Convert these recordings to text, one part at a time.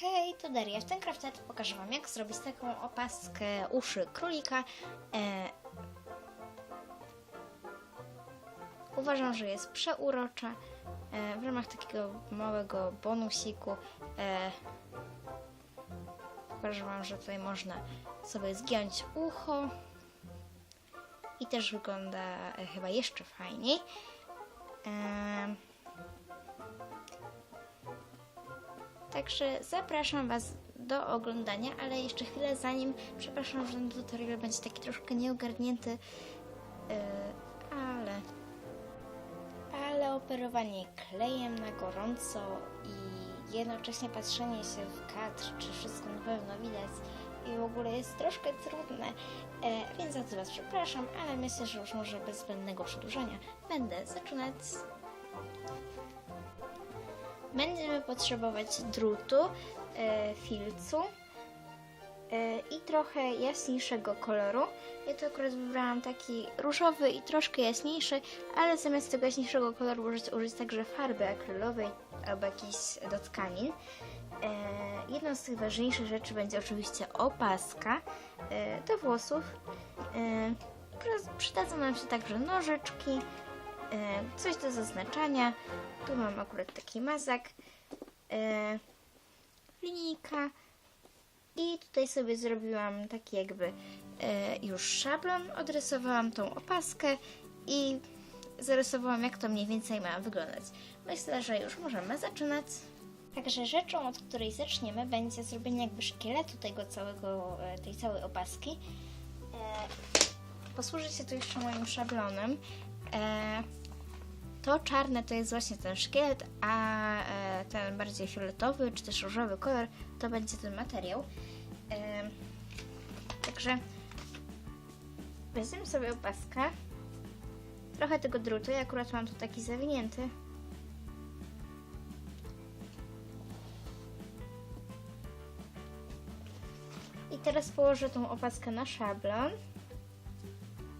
Hej, to Daria. W tym craftet pokażę Wam, jak zrobić taką opaskę uszy królika. E, uważam, że jest przeurocza. E, w ramach takiego małego bonusiku e, pokażę Wam, że tutaj można sobie zgiąć ucho i też wygląda e, chyba jeszcze fajniej. E, Także zapraszam Was do oglądania, ale jeszcze chwilę zanim, przepraszam, że ten tutorial będzie taki troszkę nieogarnięty, yy, ale, ale operowanie klejem na gorąco i jednocześnie patrzenie się w kadr, czy wszystko na pewno widać i w ogóle jest troszkę trudne, e, więc za to Was przepraszam, ale myślę, że już może bez zbędnego przedłużania będę zaczynać Będziemy potrzebować drutu, e, filcu e, i trochę jaśniejszego koloru. Ja to akurat wybrałam taki różowy i troszkę jaśniejszy, ale zamiast tego jaśniejszego koloru możecie użyć także farby akrylowej albo jakiś do tkanin. E, jedną z tych ważniejszych rzeczy będzie oczywiście opaska do włosów. Przy- przydadzą nam się także nożyczki, coś do zaznaczania. Tu mam akurat taki mazak, e, linijka i tutaj sobie zrobiłam taki jakby e, już szablon, odrysowałam tą opaskę i zarysowałam jak to mniej więcej ma wyglądać. Myślę, że już możemy zaczynać. Także rzeczą, od której zaczniemy, będzie zrobienie jakby szkieletu tego całego, e, tej całej opaski. Posłużę się tu jeszcze moim szablonem. E, to czarne to jest właśnie ten szkielet, a e, ten bardziej fioletowy czy też różowy kolor to będzie ten materiał. E, także weźmiemy sobie opaskę. Trochę tego drutu, ja akurat mam tu taki zawinięty. I teraz położę tą opaskę na szablon,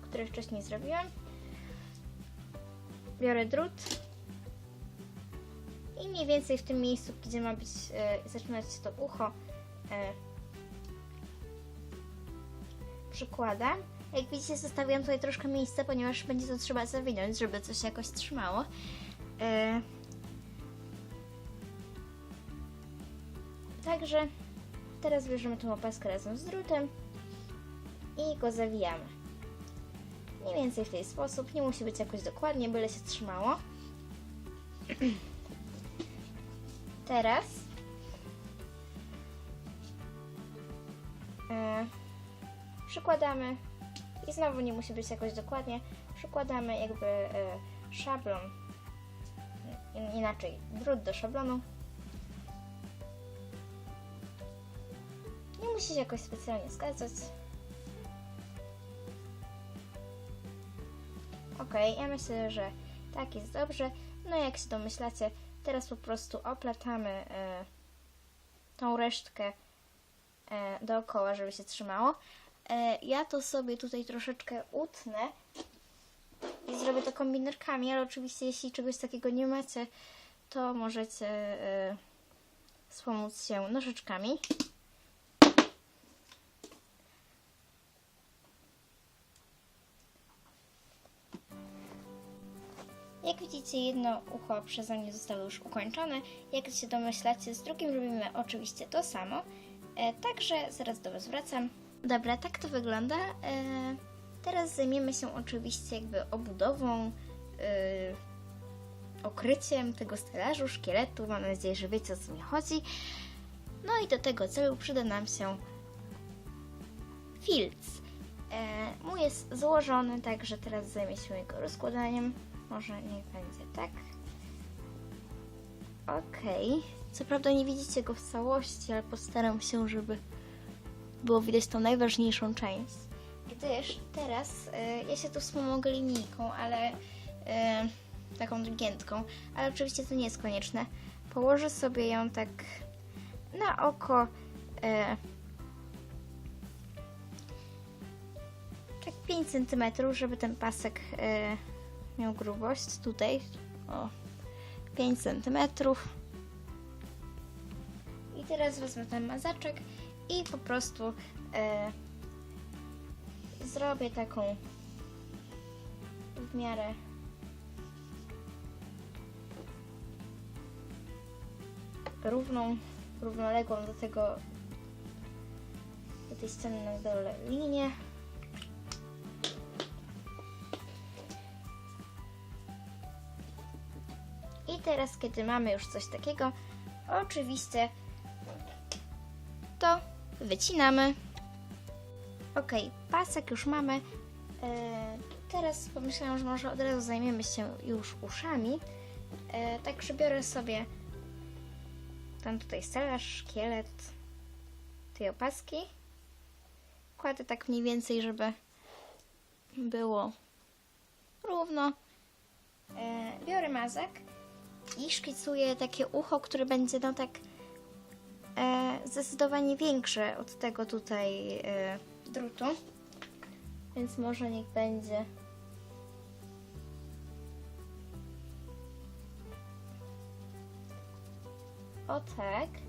który wcześniej zrobiłam biorę drut i mniej więcej w tym miejscu, gdzie ma być, e, zaczynać to ucho, e, przykładam. Jak widzicie, zostawiłam tutaj troszkę miejsca, ponieważ będzie to trzeba zawinąć, żeby coś jakoś trzymało. E, także teraz bierzemy tą opaskę razem z drutem i go zawijamy. Mniej więcej w ten sposób. Nie musi być jakoś dokładnie, byle się trzymało. Teraz e, przykładamy i znowu nie musi być jakoś dokładnie. Przykładamy jakby e, szablon, in- inaczej drut do szablonu. Nie musi się jakoś specjalnie zgadzać. Okej, ja myślę, że tak jest dobrze. No jak się domyślacie, teraz po prostu oplatamy e, tą resztkę e, dookoła, żeby się trzymało. E, ja to sobie tutaj troszeczkę utnę i zrobię to kombinerkami, ale oczywiście jeśli czegoś takiego nie macie, to możecie e, wspomóc się nożyczkami. Jak widzicie, jedno ucho przeze mnie zostało już ukończone. Jak się domyślacie, z drugim robimy oczywiście to samo. E, także zaraz do Was wracam. Dobra, tak to wygląda. E, teraz zajmiemy się oczywiście jakby obudową, e, okryciem tego stelażu, szkieletu. Mam nadzieję, że wiecie o co mi chodzi. No i do tego celu przyda nam się filc. E, mój jest złożony, także teraz zajmę się jego rozkładaniem. Może niech będzie tak. Okej. Co prawda nie widzicie go w całości, ale postaram się, żeby było widać tą najważniejszą część. Gdyż teraz e, ja się tu wspomogę linijką, ale e, taką giętką, ale oczywiście to nie jest konieczne. Położę sobie ją tak na oko. E, tak 5 cm, żeby ten pasek e, miał grubość tutaj o 5 cm. I teraz wezmę ten mazaczek i po prostu e, zrobię taką w miarę równą, równoległą do tego do tej sceny na dole linię. Teraz, kiedy mamy już coś takiego, oczywiście to wycinamy. Ok, pasek już mamy. E, teraz pomyślałam, że może od razu zajmiemy się już uszami. E, także biorę sobie tam tutaj stelaż, szkielet tej opaski. Kładę tak mniej więcej, żeby było równo. E, biorę mazak i szkicuję takie ucho, które będzie no tak e, zdecydowanie większe od tego tutaj e, drutu. Więc może niech będzie o tak.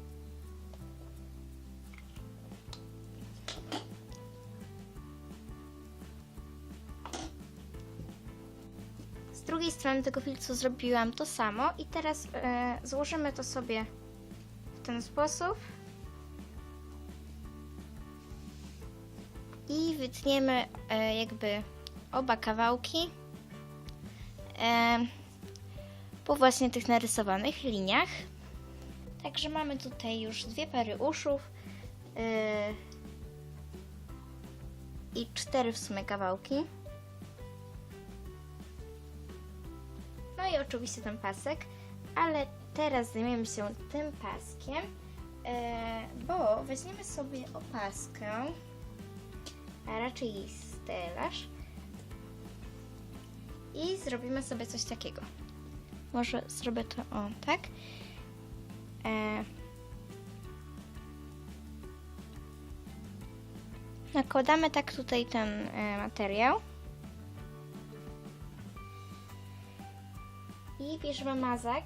Drugiej strony tego filcu zrobiłam to samo i teraz e, złożymy to sobie w ten sposób i wytniemy e, jakby oba kawałki e, po właśnie tych narysowanych liniach. Także mamy tutaj już dwie pary uszów i cztery w sumie kawałki. Oczywiście ten pasek, ale teraz zajmiemy się tym paskiem, e, bo weźmiemy sobie opaskę, a raczej stelaż i zrobimy sobie coś takiego. Może zrobię to o tak. E, nakładamy tak tutaj ten e, materiał. I bierzemy mazak.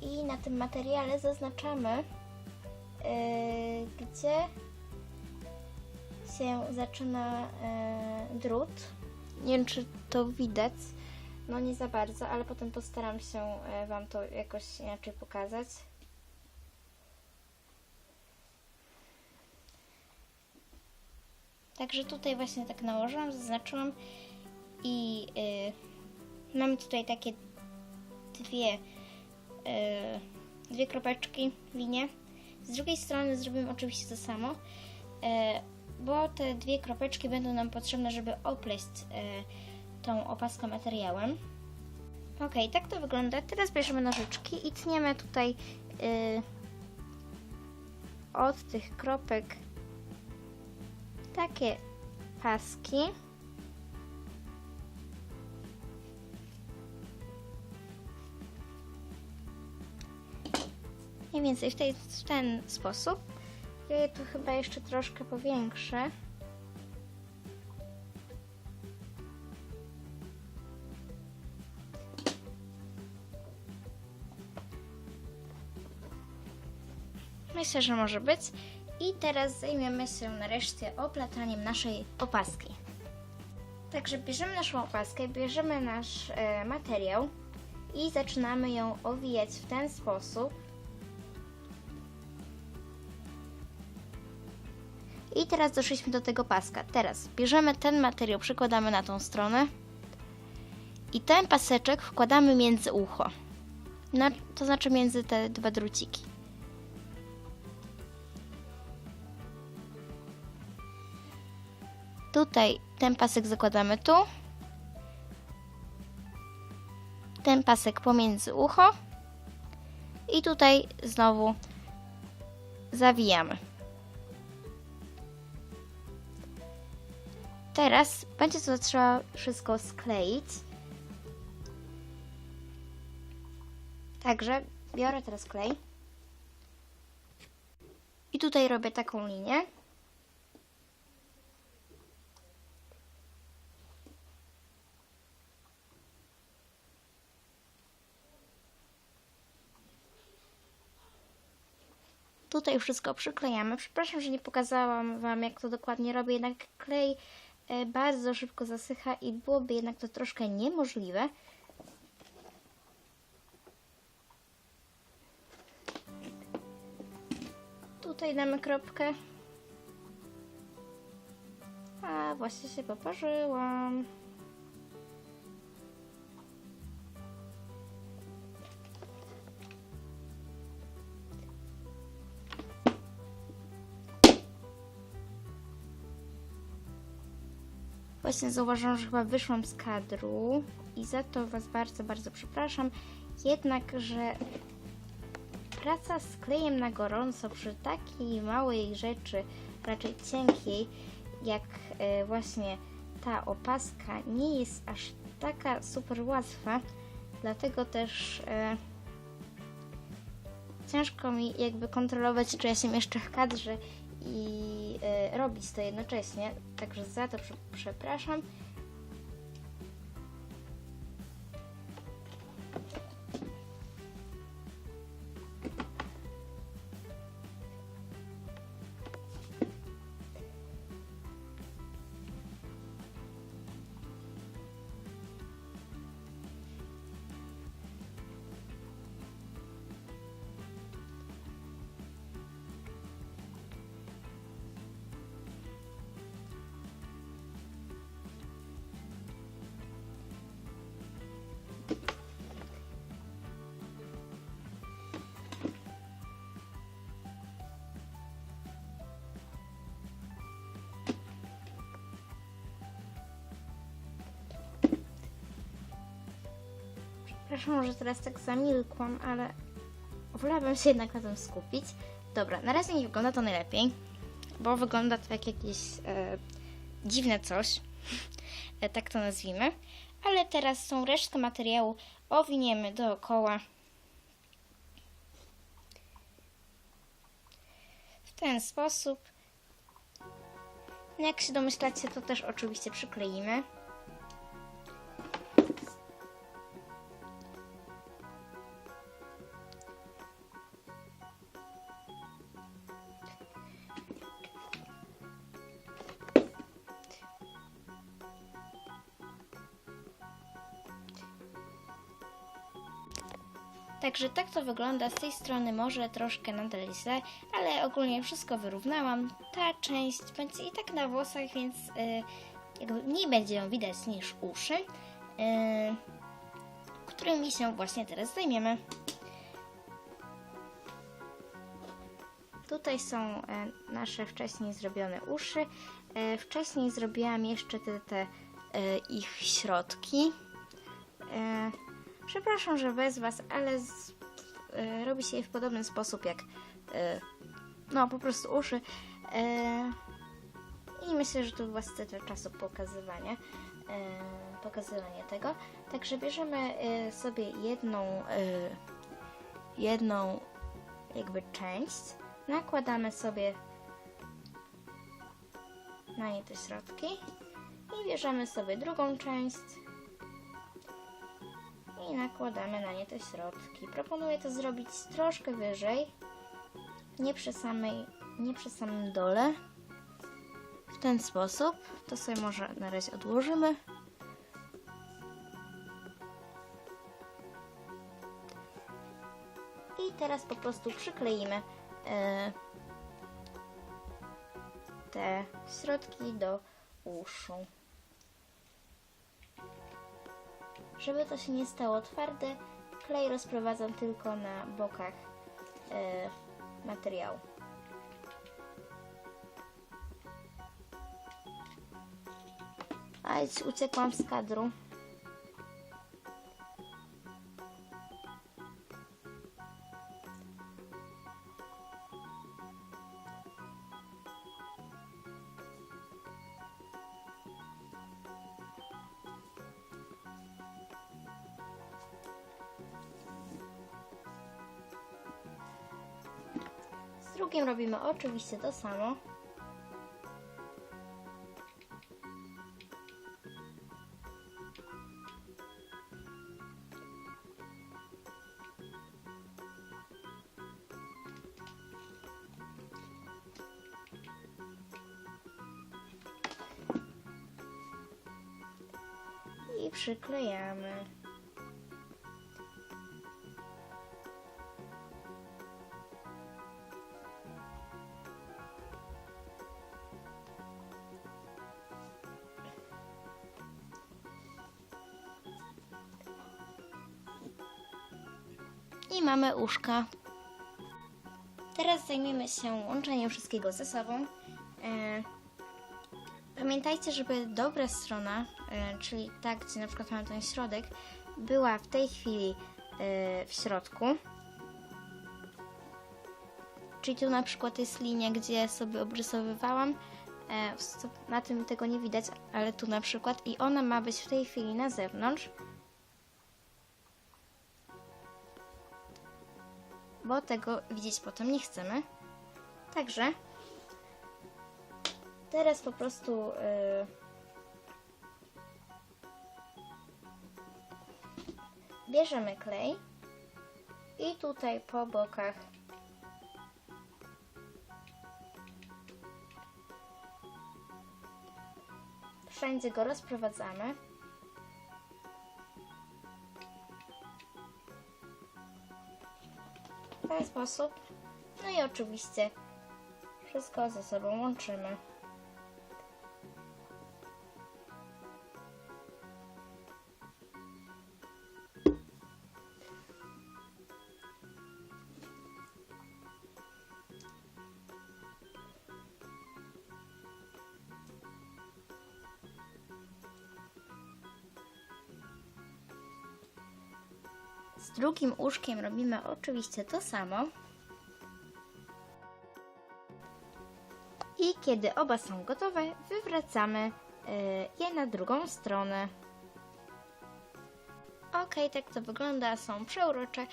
I na tym materiale zaznaczamy, yy, gdzie się zaczyna yy, drut. Nie wiem, czy to widać. No nie za bardzo, ale potem postaram się yy, Wam to jakoś inaczej pokazać. Także tutaj właśnie tak nałożyłam, zaznaczyłam i yy, mamy tutaj takie dwie, yy, dwie kropeczki linie. Z drugiej strony zrobimy oczywiście to samo, yy, bo te dwie kropeczki będą nam potrzebne, żeby opleść yy, tą opaskę materiałem. Ok, tak to wygląda. Teraz bierzemy nożyczki i tniemy tutaj yy, od tych kropek takie paski. Mniej więcej w, tej, w ten sposób. Ja je tu chyba jeszcze troszkę powiększę. Myślę, że może być. I teraz zajmiemy się nareszcie oplataniem naszej opaski. Także bierzemy naszą opaskę, bierzemy nasz e, materiał i zaczynamy ją owijać w ten sposób. I teraz doszliśmy do tego paska. Teraz bierzemy ten materiał, przykładamy na tą stronę i ten paseczek wkładamy między ucho. Na, to znaczy między te dwa druciki. Tutaj ten pasek zakładamy tu. Ten pasek pomiędzy ucho. I tutaj znowu zawijamy. Teraz będzie to trzeba wszystko skleić. Także biorę teraz klej. I tutaj robię taką linię. Tutaj wszystko przyklejamy. Przepraszam, że nie pokazałam Wam, jak to dokładnie robię, jednak klej e, bardzo szybko zasycha i byłoby jednak to troszkę niemożliwe. Tutaj damy kropkę. A, właśnie się poparzyłam. Właśnie zauważyłam, że chyba wyszłam z kadru i za to Was bardzo, bardzo przepraszam. Jednakże praca z klejem na gorąco przy takiej małej rzeczy, raczej cienkiej, jak e, właśnie ta opaska, nie jest aż taka super łatwa. Dlatego też e, ciężko mi jakby kontrolować, czy ja się mieszczę w kadrze i e, robić to jednocześnie. Także za to prze- przepraszam. Przepraszam, że teraz tak zamilkłam, ale wolałabym się jednak na tym skupić. Dobra, na razie nie wygląda to najlepiej, bo wygląda to jak jakieś e, dziwne coś, e, tak to nazwijmy. Ale teraz tą resztkę materiału owiniemy dookoła. W ten sposób. Jak się domyślacie, to też oczywiście przykleimy. Także tak to wygląda. Z tej strony może troszkę nadal źle, ale ogólnie wszystko wyrównałam. Ta część będzie i tak na włosach, więc y, jakby mniej będzie ją widać niż uszy, y, którymi się właśnie teraz zajmiemy. Tutaj są e, nasze wcześniej zrobione uszy. E, wcześniej zrobiłam jeszcze te, te e, ich środki. Przepraszam, że bez Was, ale z, e, robi się je w podobny sposób jak e, no po prostu uszy. E, I myślę, że chyba starczy czasu pokazywania, e, pokazywania tego. Także bierzemy e, sobie jedną, e, jedną jakby część, nakładamy sobie na nie te środki i bierzemy sobie drugą część i nakładamy na nie te środki. Proponuję to zrobić troszkę wyżej, nie przy, samej, nie przy samym dole. W ten sposób. To sobie może na razie odłożymy. I teraz po prostu przykleimy e, te środki do uszu. Żeby to się nie stało twarde, klej rozprowadzam tylko na bokach e, materiału. A już uciekłam z kadru. drugim robimy oczywiście to samo. i przyklejamy. Mamy uszka. Teraz zajmiemy się łączeniem wszystkiego ze sobą. E, Pamiętajcie, żeby dobra strona, e, czyli ta, gdzie na przykład mamy ten środek, była w tej chwili e, w środku. Czyli tu na przykład jest linia, gdzie sobie obrysowywałam. Na tym tego nie widać, ale tu na przykład. I ona ma być w tej chwili na zewnątrz. Bo tego widzieć potem nie chcemy. Także teraz po prostu y, bierzemy klej i tutaj po bokach wszędzie go rozprowadzamy. W ten sposób. No i oczywiście wszystko ze sobą łączymy. Drugim uszkiem robimy oczywiście to samo. I kiedy oba są gotowe, wywracamy y, je na drugą stronę. Ok, tak to wygląda, są przeurocze,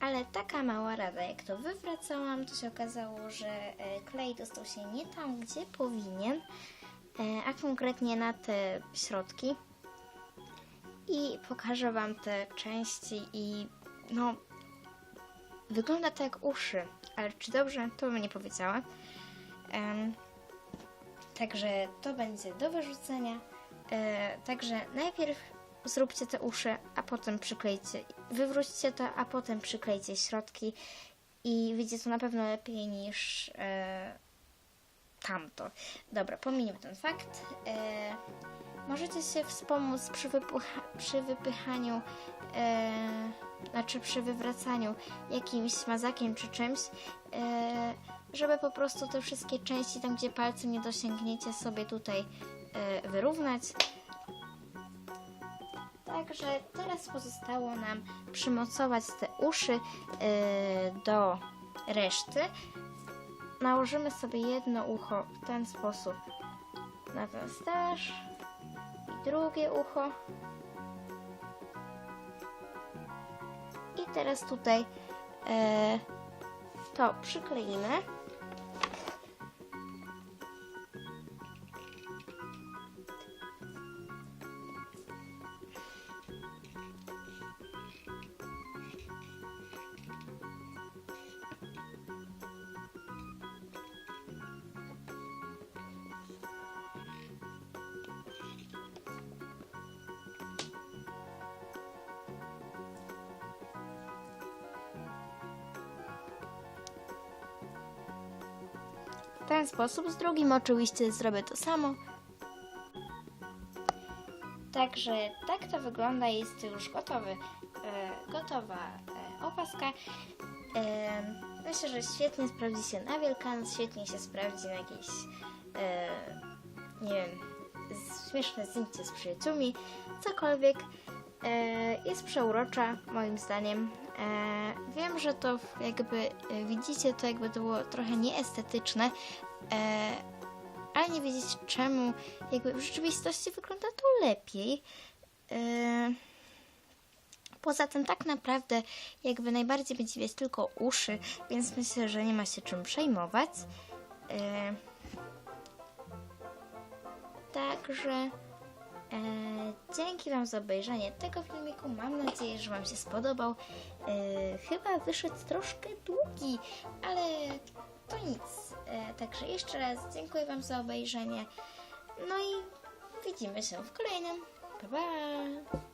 ale taka mała rada, jak to wywracałam, to się okazało, że e, klej dostał się nie tam, gdzie powinien, e, a konkretnie na te środki. I pokażę Wam te części i no, wygląda to jak uszy, ale czy dobrze, to bym nie powiedziała. Em, także to będzie do wyrzucenia. E, także najpierw zróbcie te uszy, a potem przyklejcie. Wywróćcie to, a potem przyklejcie środki i wyjdzie to na pewno lepiej niż e, tamto. Dobra, pomijmy ten fakt. E, możecie się wspomóc przy, przy wypychaniu, e, znaczy przy wywracaniu jakimś mazakiem czy czymś, e, żeby po prostu te wszystkie części, tam gdzie palcem nie dosięgniecie, sobie tutaj e, wyrównać. Także teraz pozostało nam przymocować te uszy do reszty. Nałożymy sobie jedno ucho w ten sposób na ten stelaż i drugie ucho. I teraz tutaj e, to przykleimy. W ten sposób. Z drugim oczywiście zrobię to samo. Także tak to wygląda. Jest już gotowy, e, gotowa e, opaska. E, myślę, że świetnie sprawdzi się na Wielkanoc, świetnie się sprawdzi na jakieś, e, nie wiem, śmieszne zdjęcie z przyjaciółmi, cokolwiek. E, jest przeurocza, moim zdaniem. E, wiem, że to jakby e, widzicie, to jakby to było trochę nieestetyczne, e, ale nie wiedzieć czemu, jakby w rzeczywistości wygląda to lepiej. E, Poza tym tak naprawdę jakby najbardziej będzie widać tylko uszy, więc myślę, że nie ma się czym przejmować. E, Także dzięki Wam za obejrzenie tego filmiku. Mam nadzieję, że Wam się spodobał. E, chyba wyszedł troszkę długi, ale to nic. E, także jeszcze raz dziękuję Wam za obejrzenie. No i widzimy się w kolejnym. Pa, pa!